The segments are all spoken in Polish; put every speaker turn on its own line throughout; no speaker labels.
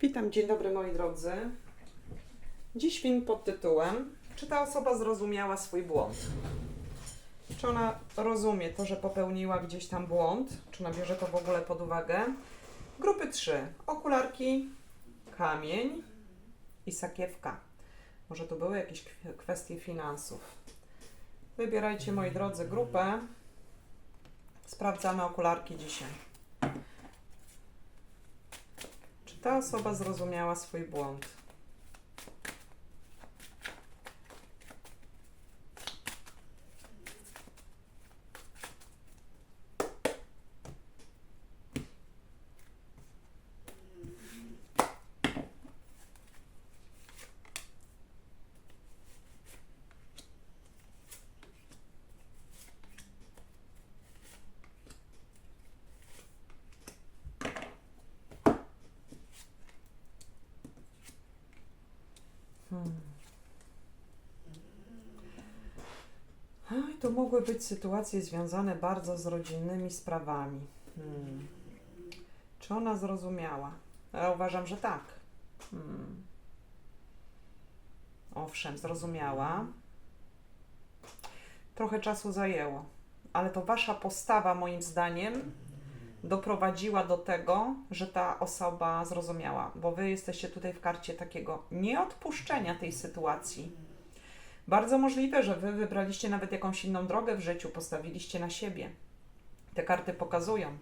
Witam, dzień dobry moi drodzy. Dziś film pod tytułem Czy ta osoba zrozumiała swój błąd? Czy ona rozumie to, że popełniła gdzieś tam błąd? Czy ona bierze to w ogóle pod uwagę? Grupy 3. Okularki, kamień i sakiewka. Może tu były jakieś kw- kwestie finansów. Wybierajcie moi drodzy grupę. Sprawdzamy okularki dzisiaj. Czy ta osoba zrozumiała swój błąd? Oj, to mogły być sytuacje związane bardzo z rodzinnymi sprawami. Hmm. Czy ona zrozumiała? Ja uważam, że tak. Hmm. Owszem, zrozumiała. Trochę czasu zajęło, ale to wasza postawa, moim zdaniem, doprowadziła do tego, że ta osoba zrozumiała, bo wy jesteście tutaj w karcie takiego nieodpuszczenia tej sytuacji. Bardzo możliwe, że wy wybraliście nawet jakąś inną drogę w życiu, postawiliście na siebie. Te karty pokazują,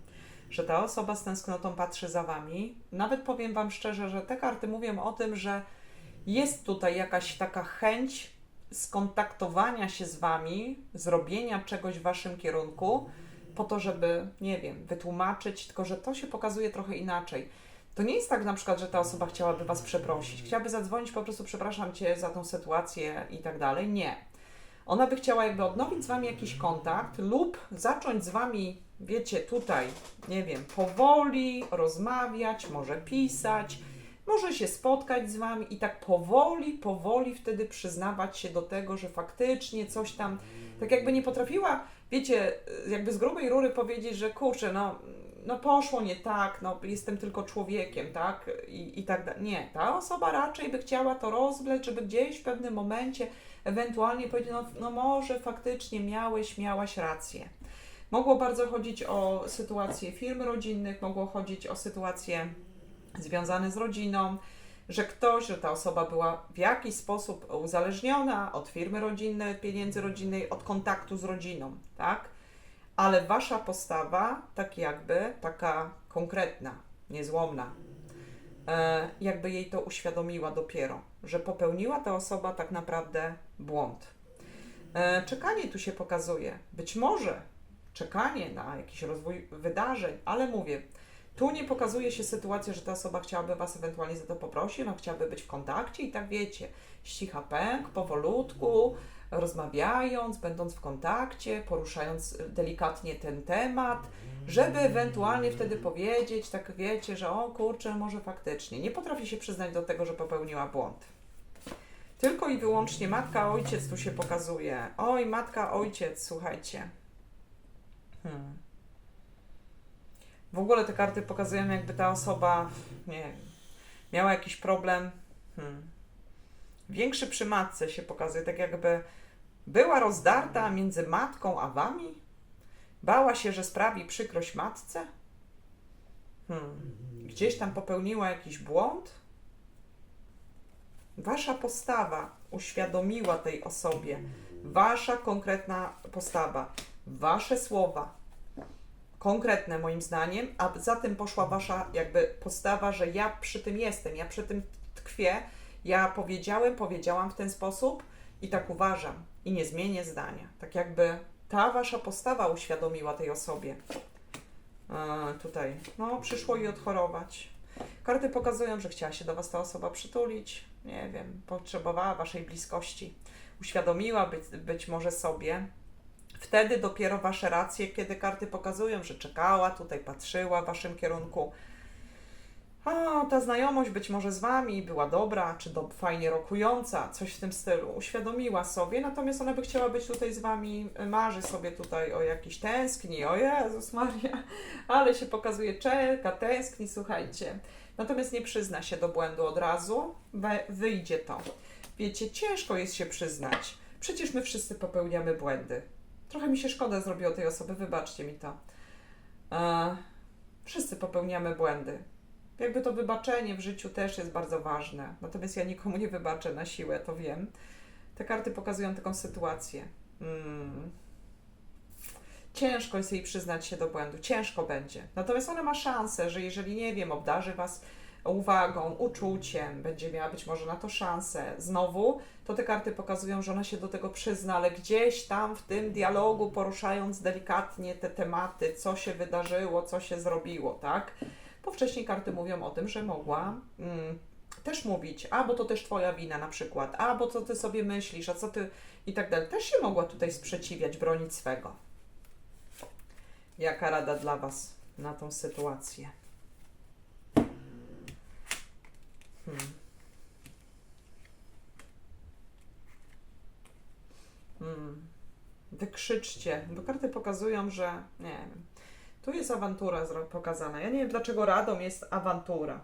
że ta osoba z tęsknotą patrzy za wami. Nawet powiem wam szczerze, że te karty mówią o tym, że jest tutaj jakaś taka chęć skontaktowania się z wami, zrobienia czegoś w waszym kierunku, po to, żeby, nie wiem, wytłumaczyć, tylko że to się pokazuje trochę inaczej. To nie jest tak na przykład, że ta osoba chciałaby was przeprosić, chciałaby zadzwonić po prostu przepraszam cię za tą sytuację i tak dalej. Nie. Ona by chciała jakby odnowić z wami jakiś kontakt lub zacząć z wami, wiecie, tutaj, nie wiem, powoli rozmawiać, może pisać, może się spotkać z wami i tak powoli, powoli wtedy przyznawać się do tego, że faktycznie coś tam, tak jakby nie potrafiła, wiecie, jakby z grubej rury powiedzieć, że kurczę, no, no poszło nie tak, no jestem tylko człowiekiem, tak, i, i tak dalej. Nie, ta osoba raczej by chciała to rozbleć, żeby gdzieś w pewnym momencie ewentualnie powiedzieć, no, no może faktycznie miałeś, miałaś rację. Mogło bardzo chodzić o sytuacje firm rodzinnych, mogło chodzić o sytuacje związane z rodziną, że ktoś, że ta osoba była w jakiś sposób uzależniona od firmy rodzinnej, od pieniędzy rodzinnej, od kontaktu z rodziną, tak? Ale wasza postawa, tak jakby, taka konkretna, niezłomna, e, jakby jej to uświadomiła dopiero, że popełniła ta osoba tak naprawdę błąd. E, czekanie tu się pokazuje. Być może czekanie na jakiś rozwój wydarzeń, ale mówię, tu nie pokazuje się sytuacja, że ta osoba chciałaby Was ewentualnie za to poprosić, ona chciałaby być w kontakcie i tak wiecie, ścicha pęk, powolutku, rozmawiając, będąc w kontakcie, poruszając delikatnie ten temat, żeby ewentualnie wtedy powiedzieć, tak wiecie, że o kurczę, może faktycznie. Nie potrafi się przyznać do tego, że popełniła błąd. Tylko i wyłącznie matka, ojciec tu się pokazuje. Oj, matka, ojciec, słuchajcie. Hmm. W ogóle te karty pokazują, jakby ta osoba, nie miała jakiś problem. Hmm. Większy przy matce się pokazuje, tak jakby była rozdarta między matką a wami. Bała się, że sprawi przykrość matce. Hmm. Gdzieś tam popełniła jakiś błąd. Wasza postawa uświadomiła tej osobie, wasza konkretna postawa, wasze słowa, konkretne moim zdaniem, a za tym poszła wasza jakby postawa, że ja przy tym jestem, ja przy tym tkwię, ja powiedziałem, powiedziałam w ten sposób i tak uważam i nie zmienię zdania. Tak jakby ta wasza postawa uświadomiła tej osobie. E, tutaj, no, przyszło jej odchorować. Karty pokazują, że chciała się do was ta osoba przytulić, nie wiem, potrzebowała waszej bliskości, uświadomiła być, być może sobie, Wtedy dopiero wasze racje, kiedy karty pokazują, że czekała, tutaj patrzyła w waszym kierunku. A ta znajomość być może z Wami była dobra, czy do, fajnie rokująca, coś w tym stylu, uświadomiła sobie, natomiast ona by chciała być tutaj z Wami, marzy sobie tutaj o jakiś tęskni, o Jezus Maria, ale się pokazuje, czeka, tęskni, słuchajcie. Natomiast nie przyzna się do błędu od razu, wyjdzie to. Wiecie, ciężko jest się przyznać. Przecież my wszyscy popełniamy błędy. Trochę mi się szkoda zrobiło tej osoby, wybaczcie mi to. E, wszyscy popełniamy błędy. Jakby to wybaczenie w życiu też jest bardzo ważne. Natomiast ja nikomu nie wybaczę na siłę, to wiem. Te karty pokazują taką sytuację. Mm. Ciężko jest jej przyznać się do błędu, ciężko będzie. Natomiast ona ma szansę, że jeżeli, nie wiem, obdarzy Was uwagą, uczuciem, będzie miała być może na to szansę. Znowu, to te karty pokazują, że ona się do tego przyzna, ale gdzieś tam w tym dialogu, poruszając delikatnie te tematy, co się wydarzyło, co się zrobiło, tak? Bo wcześniej karty mówią o tym, że mogła mm, też mówić, a bo to też Twoja wina na przykład, a bo co Ty sobie myślisz, a co Ty i tak dalej. Też się mogła tutaj sprzeciwiać, bronić swego. Jaka rada dla Was na tą sytuację? Hmm. Hmm. Wykrzyczcie, bo karty pokazują, że nie wiem. Tu jest awantura pokazana. Ja nie wiem, dlaczego radą jest awantura.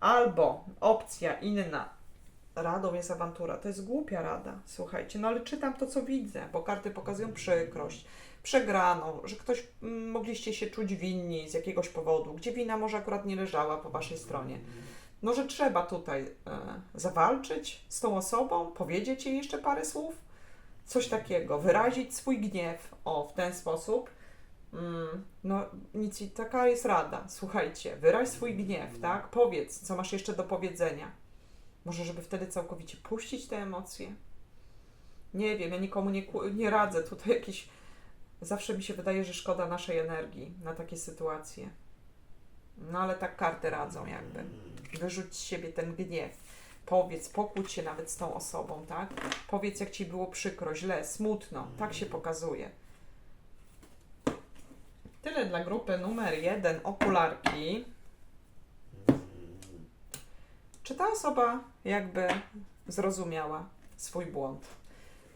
Albo opcja inna. Radą jest awantura. To jest głupia rada. Słuchajcie, no ale czytam to, co widzę, bo karty pokazują przykrość, przegraną, że ktoś mm, mogliście się czuć winni z jakiegoś powodu, gdzie wina może akurat nie leżała po waszej stronie. No, że trzeba tutaj e, zawalczyć z tą osobą, powiedzieć jej jeszcze parę słów, coś takiego, wyrazić swój gniew, o, w ten sposób. Mm, no, nic, taka jest rada. Słuchajcie, wyraź swój gniew, tak? Powiedz, co masz jeszcze do powiedzenia. Może, żeby wtedy całkowicie puścić te emocje? Nie wiem, ja nikomu nie, nie radzę. Tutaj jakiś. Zawsze mi się wydaje, że szkoda naszej energii na takie sytuacje. No ale tak karty radzą, jakby. Wyrzuć z siebie ten gniew. Powiedz, pokłóć się nawet z tą osobą, tak? Powiedz, jak ci było przykro, źle, smutno. Tak się pokazuje. Tyle dla grupy numer jeden, okularki. Czy ta osoba jakby zrozumiała swój błąd?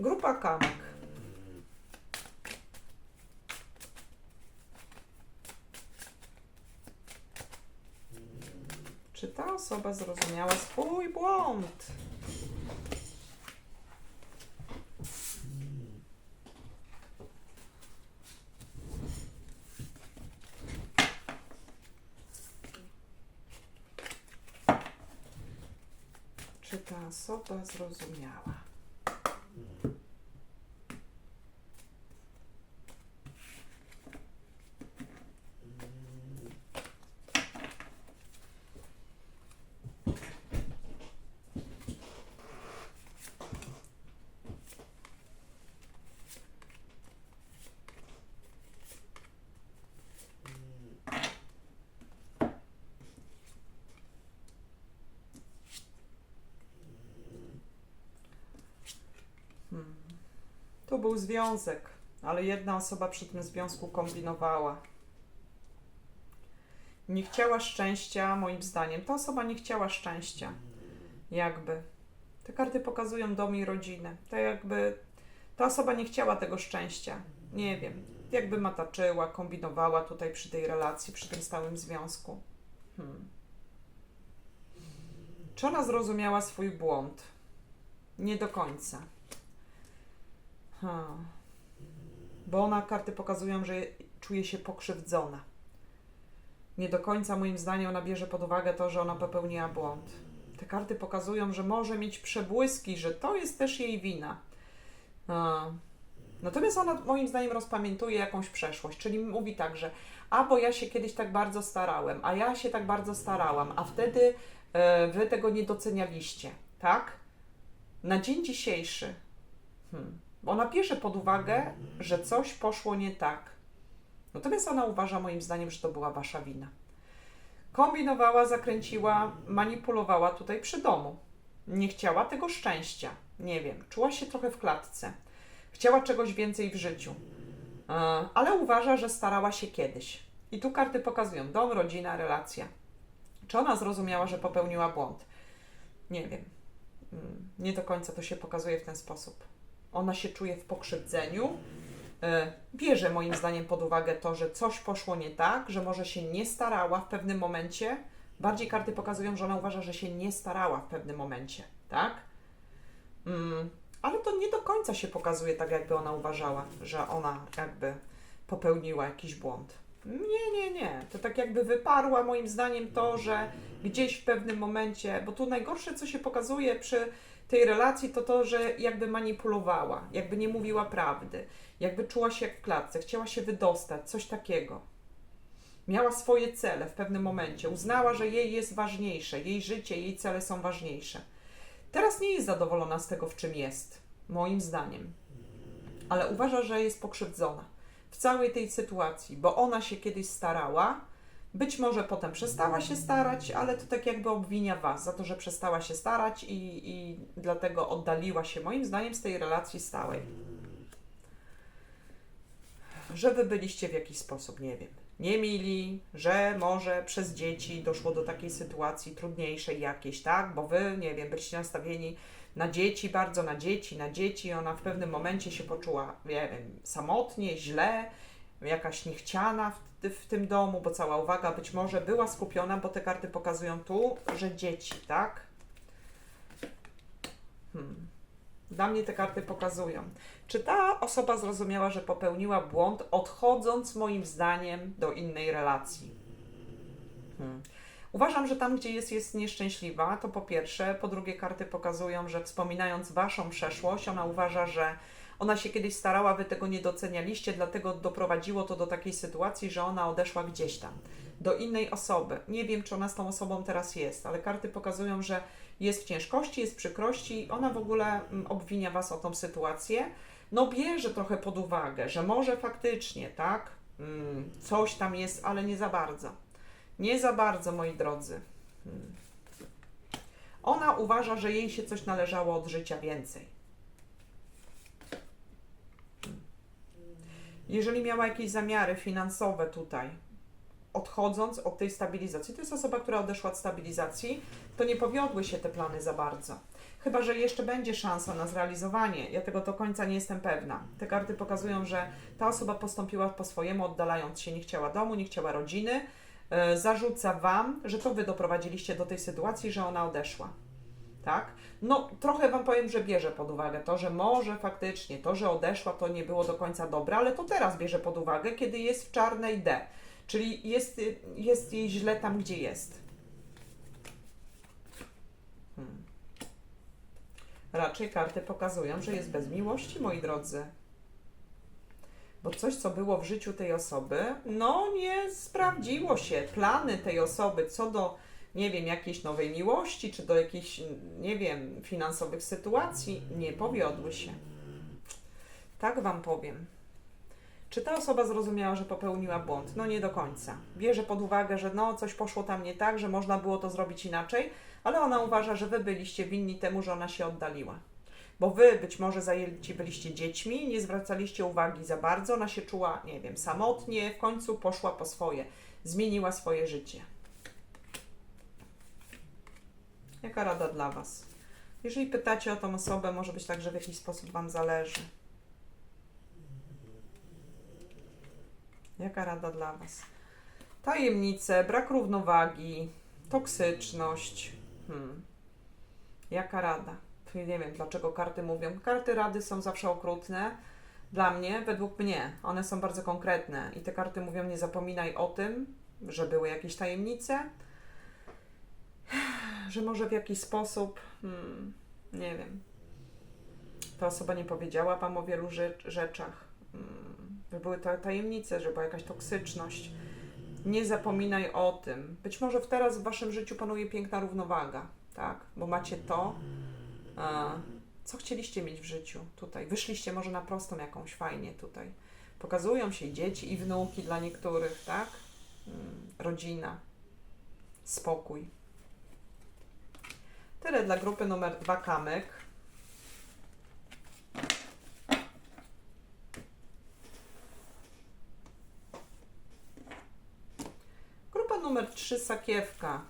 Grupa kamek. Czy ta osoba zrozumiała swój błąd? Czy ta osoba zrozumiała? Hmm. To był związek, ale jedna osoba przy tym związku kombinowała. Nie chciała szczęścia, moim zdaniem. Ta osoba nie chciała szczęścia. Jakby. Te karty pokazują dom i rodzinę. Tak jakby ta osoba nie chciała tego szczęścia. Nie wiem. Jakby mataczyła, kombinowała tutaj przy tej relacji, przy tym stałym związku. Hmm. Czy ona zrozumiała swój błąd? Nie do końca. Hmm. Bo ona karty pokazują, że czuje się pokrzywdzona. Nie do końca moim zdaniem ona bierze pod uwagę to, że ona popełniła błąd. Te karty pokazują, że może mieć przebłyski, że to jest też jej wina. A. Natomiast ona moim zdaniem rozpamiętuje jakąś przeszłość, czyli mówi tak, że a bo ja się kiedyś tak bardzo starałem, a ja się tak bardzo starałam, a wtedy e, wy tego nie docenialiście, tak? Na dzień dzisiejszy hmm, ona bierze pod uwagę, że coś poszło nie tak. Natomiast ona uważa, moim zdaniem, że to była wasza wina. Kombinowała, zakręciła, manipulowała tutaj przy domu. Nie chciała tego szczęścia. Nie wiem, czuła się trochę w klatce. Chciała czegoś więcej w życiu. E, Ale uważa, że starała się kiedyś. I tu karty pokazują dom, rodzina, relacja. Czy ona zrozumiała, że popełniła błąd? Nie wiem. Mm, Nie do końca to się pokazuje w ten sposób. Ona się czuje w pokrzywdzeniu. e, Bierze moim zdaniem pod uwagę to, że coś poszło nie tak, że może się nie starała w pewnym momencie. Bardziej karty pokazują, że ona uważa, że się nie starała w pewnym momencie, tak? Mm, ale to nie do końca się pokazuje tak, jakby ona uważała, że ona jakby popełniła jakiś błąd. Nie, nie, nie. To tak jakby wyparła moim zdaniem to, że gdzieś w pewnym momencie, bo tu najgorsze, co się pokazuje przy tej relacji, to to, że jakby manipulowała, jakby nie mówiła prawdy, jakby czuła się jak w klatce, chciała się wydostać, coś takiego. Miała swoje cele w pewnym momencie, uznała, że jej jest ważniejsze, jej życie, jej cele są ważniejsze. Teraz nie jest zadowolona z tego, w czym jest, moim zdaniem, ale uważa, że jest pokrzywdzona w całej tej sytuacji, bo ona się kiedyś starała, być może potem przestała się starać, ale to tak jakby obwinia Was za to, że przestała się starać i, i dlatego oddaliła się, moim zdaniem, z tej relacji stałej. Że Wy byliście w jakiś sposób, nie wiem, nie mili, że może przez dzieci doszło do takiej sytuacji trudniejszej jakiejś, tak? Bo Wy, nie wiem, byliście nastawieni na dzieci, bardzo na dzieci, na dzieci. Ona w pewnym momencie się poczuła, nie wiem, samotnie, źle, jakaś niechciana w, tym domu, bo cała uwaga być może była skupiona, bo te karty pokazują tu, że dzieci, tak? Hmm. Dla mnie te karty pokazują. Czy ta osoba zrozumiała, że popełniła błąd, odchodząc moim zdaniem do innej relacji? Hmm. Uważam, że tam, gdzie jest, jest nieszczęśliwa, to po pierwsze. Po drugie, karty pokazują, że wspominając Waszą przeszłość, ona uważa, że ona się kiedyś starała, Wy tego nie docenialiście, dlatego doprowadziło to do takiej sytuacji, że ona odeszła gdzieś tam, do innej osoby. Nie wiem, czy ona z tą osobą teraz jest, ale karty pokazują, że jest w ciężkości, jest w przykrości, ona w ogóle mm, obwinia Was o tą sytuację. No bierze trochę pod uwagę, że może faktycznie, tak, mm, coś tam jest, ale nie za bardzo. Nie za bardzo, moi drodzy. Hmm. Ona uważa, że jej się coś należało od życia więcej. Jeżeli miała jakieś zamiary finansowe tutaj, odchodząc od tej stabilizacji, to jest osoba, która odeszła od stabilizacji, to nie powiodły się te plany za bardzo. Chyba, że jeszcze będzie szansa na zrealizowanie. Ja tego do końca nie jestem pewna. Te karty pokazują, że ta osoba postąpiła po swojemu, oddalając się, nie chciała domu, nie chciała rodziny. E, zarzuca Wam, że to Wy doprowadziliście do tej sytuacji, że ona odeszła. Tak? No, trochę Wam powiem, że bierze pod uwagę to, że może faktycznie to, że odeszła, to nie było do końca dobre, ale to teraz bierze pod uwagę, kiedy jest w czarnej D. Czyli jest, jest jej źle tam, gdzie jest. Hmm. Raczej karty pokazują, że jest bez miłości, moi drodzy. Bo coś, co było w życiu tej osoby, no nie sprawdziło się. Plany tej osoby co do, nie wiem, jakiejś nowej miłości, czy do jakichś, nie wiem, finansowych sytuacji, nie powiodły się. Tak Wam powiem. Czy ta osoba zrozumiała, że popełniła błąd? No nie do końca. Bierze pod uwagę, że no coś poszło tam nie tak, że można było to zrobić inaczej, ale ona uważa, że wy byliście winni temu, że ona się oddaliła. Bo wy być może zajęci byliście dziećmi, nie zwracaliście uwagi za bardzo, ona się czuła, nie wiem, samotnie, w końcu poszła po swoje, zmieniła swoje życie. Jaka rada dla Was? Jeżeli pytacie o tą osobę, może być tak, że w jakiś sposób Wam zależy. Jaka rada dla Was? Tajemnice, brak równowagi, toksyczność. Hmm. Jaka rada? Nie wiem, dlaczego karty mówią. Karty rady są zawsze okrutne. Dla mnie, według mnie, one są bardzo konkretne. I te karty mówią, nie zapominaj o tym, że były jakieś tajemnice, że może w jakiś sposób, hmm, nie wiem, ta osoba nie powiedziała Wam o wielu rzecz, rzeczach. Hmm że były to tajemnice, że była jakaś toksyczność. Nie zapominaj o tym. Być może teraz w waszym życiu panuje piękna równowaga, tak? Bo macie to, a, co chcieliście mieć w życiu tutaj. Wyszliście może na prostą jakąś fajnie tutaj. Pokazują się i dzieci i wnuki dla niektórych, tak? Mm, rodzina, spokój. Tyle dla grupy numer dwa kamek. Grupa numer trzy sakiewka.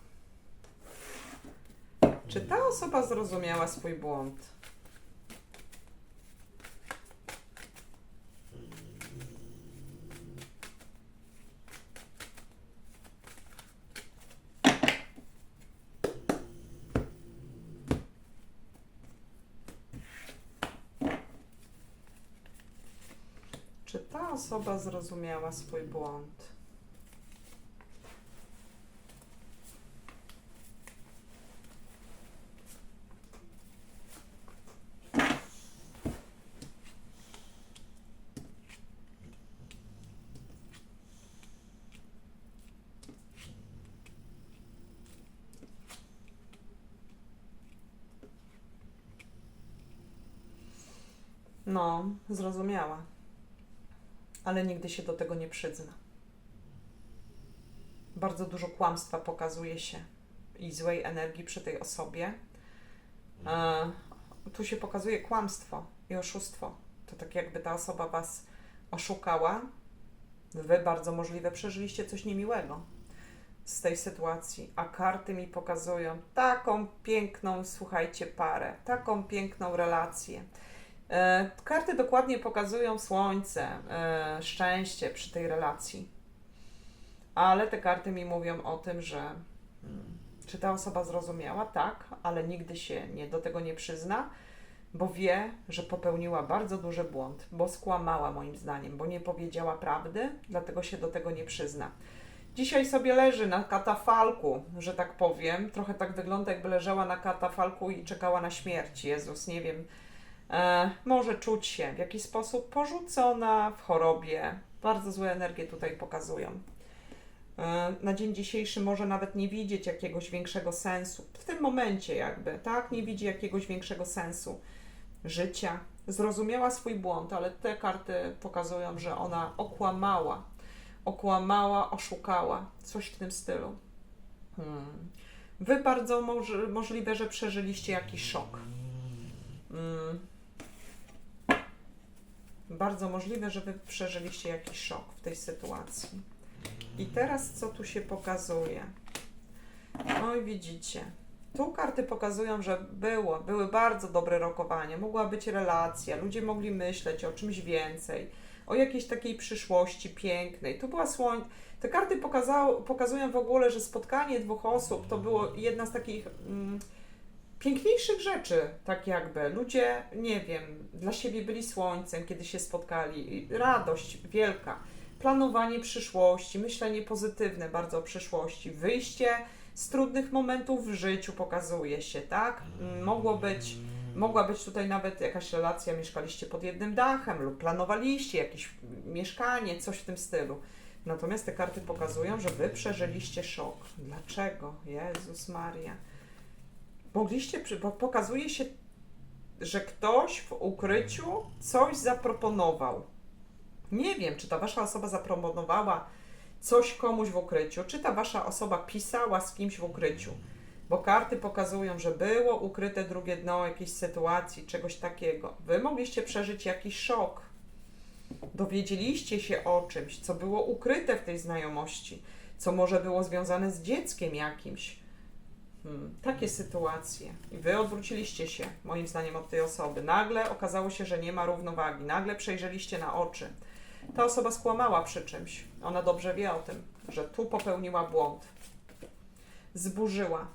Czy ta osoba zrozumiała swój błąd? Osoba zrozumiała swój błąd? No, zrozumiała. Ale nigdy się do tego nie przyzna. Bardzo dużo kłamstwa pokazuje się i złej energii przy tej osobie. E, tu się pokazuje kłamstwo i oszustwo. To tak jakby ta osoba was oszukała. Wy bardzo możliwe przeżyliście coś niemiłego z tej sytuacji, a karty mi pokazują taką piękną, słuchajcie, parę, taką piękną relację. E, karty dokładnie pokazują słońce, e, szczęście przy tej relacji. Ale te karty mi mówią o tym, że mm, czy ta osoba zrozumiała? Tak, ale nigdy się nie, do tego nie przyzna, bo wie, że popełniła bardzo duży błąd, bo skłamała moim zdaniem, bo nie powiedziała prawdy, dlatego się do tego nie przyzna. Dzisiaj sobie leży na katafalku, że tak powiem. Trochę tak wygląda, jakby leżała na katafalku i czekała na śmierć. Jezus, nie wiem. E, może czuć się w jakiś sposób porzucona w chorobie. Bardzo złe energie tutaj pokazują. E, na dzień dzisiejszy może nawet nie widzieć jakiegoś większego sensu. W tym momencie, jakby, tak? Nie widzi jakiegoś większego sensu życia. Zrozumiała swój błąd, ale te karty pokazują, że ona okłamała okłamała, oszukała, coś w tym stylu. Hmm. Wy bardzo moż, możliwe, że przeżyliście jakiś szok. Hmm. Bardzo możliwe, że wy przeżyliście jakiś szok w tej sytuacji. I teraz co tu się pokazuje? Oj, widzicie. Tu karty pokazują, że było, były bardzo dobre rokowania, mogła być relacja, ludzie mogli myśleć o czymś więcej o jakiejś takiej przyszłości pięknej. To była słoń. Te karty pokazało, pokazują w ogóle, że spotkanie dwóch osób to było jedna z takich mm, piękniejszych rzeczy, tak jakby. Ludzie, nie wiem, dla siebie byli słońcem, kiedy się spotkali. Radość wielka. Planowanie przyszłości, myślenie pozytywne bardzo o przyszłości, wyjście z trudnych momentów w życiu pokazuje się, tak? Mogło być Mogła być tutaj nawet jakaś relacja, mieszkaliście pod jednym dachem lub planowaliście jakieś mieszkanie, coś w tym stylu. Natomiast te karty pokazują, że wy przeżyliście szok. Dlaczego? Jezus Maria. Mogliście, pokazuje się, że ktoś w ukryciu coś zaproponował. Nie wiem, czy ta wasza osoba zaproponowała coś komuś w ukryciu, czy ta wasza osoba pisała z kimś w ukryciu bo karty pokazują, że było ukryte drugie dno jakiejś sytuacji, czegoś takiego. Wy mogliście przeżyć jakiś szok. Dowiedzieliście się o czymś, co było ukryte w tej znajomości, co może było związane z dzieckiem jakimś. Hmm, takie sytuacje. I wy odwróciliście się, moim zdaniem, od tej osoby. Nagle okazało się, że nie ma równowagi. Nagle przejrzeliście na oczy. Ta osoba skłamała przy czymś. Ona dobrze wie o tym, że tu popełniła błąd. Zburzyła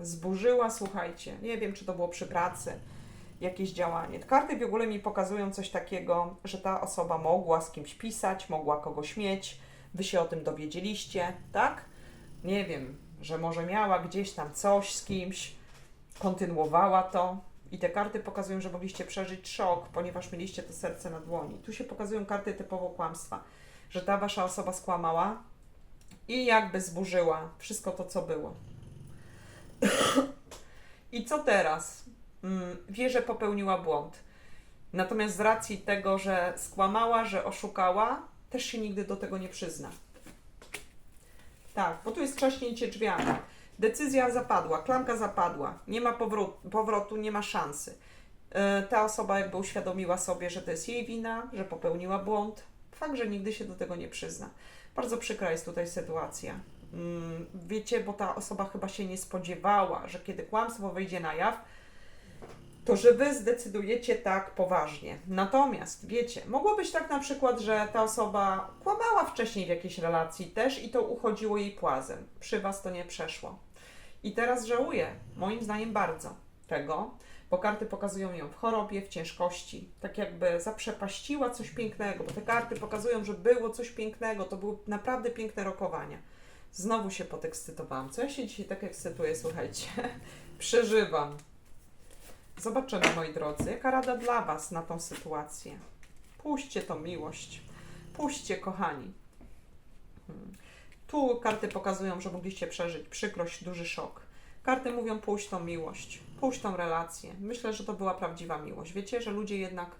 zburzyła, słuchajcie, nie wiem, czy to było przy pracy, jakieś działanie. Karty w ogóle mi pokazują coś takiego, że ta osoba mogła z kimś pisać, mogła kogoś mieć, wy się o tym dowiedzieliście, tak? Nie wiem, że może miała gdzieś tam coś z kimś, kontynuowała to. I te karty pokazują, że mogliście przeżyć szok, ponieważ mieliście to serce na dłoni. Tu się pokazują karty typowo kłamstwa, że ta wasza osoba skłamała i jakby zburzyła wszystko to, co było. I co teraz? Mm, wie, że popełniła błąd. Natomiast z racji tego, że skłamała, że oszukała, też się nigdy do tego nie przyzna. Tak, bo tu jest trzaśnięcie drzwiami. Decyzja zapadła, klamka zapadła, nie ma powrotu, powrotu nie ma szansy. Yy, ta osoba jakby uświadomiła sobie, że to jest jej wina, że popełniła błąd. Fakt, że nigdy się do tego nie przyzna. Bardzo przykra jest tutaj sytuacja. Mm, Wiecie, bo ta osoba chyba się nie spodziewała, że kiedy kłamstwo wyjdzie na jaw, to że wy zdecydujecie tak poważnie. Natomiast wiecie, mogło być tak na przykład, że ta osoba kłamała wcześniej w jakiejś relacji też i to uchodziło jej płazem. Przy was to nie przeszło. I teraz żałuję, moim zdaniem bardzo tego, bo karty pokazują ją w chorobie, w ciężkości, tak jakby zaprzepaściła coś pięknego, bo te karty pokazują, że było coś pięknego, to były naprawdę piękne rokowania. Znowu się podekscytowałam. Co ja się dzisiaj tak ekscytuję, słuchajcie? Przeżywam. Zobaczymy, moi drodzy, jaka rada dla Was na tą sytuację. Puśćcie tą miłość. Puśćcie, kochani. Hmm. Tu karty pokazują, że mogliście przeżyć przykrość, duży szok. Karty mówią, puść tą miłość, puść tą relację. Myślę, że to była prawdziwa miłość. Wiecie, że ludzie jednak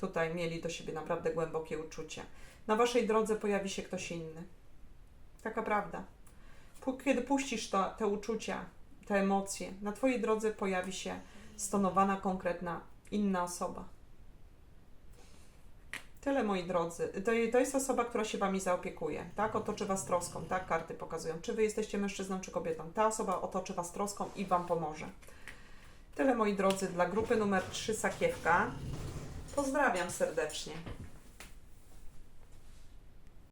tutaj mieli do siebie naprawdę głębokie uczucie. Na Waszej drodze pojawi się ktoś inny. Taka prawda. Kiedy puścisz to, te uczucia, te emocje, na Twojej drodze pojawi się stonowana, konkretna, inna osoba. Tyle, moi drodzy. To, to jest osoba, która się Wami zaopiekuje, tak? Otoczy Was troską, tak? Karty pokazują. Czy Wy jesteście mężczyzną, czy kobietą. Ta osoba otoczy Was troską i Wam pomoże. Tyle, moi drodzy, dla grupy numer 3 Sakiewka. Pozdrawiam serdecznie.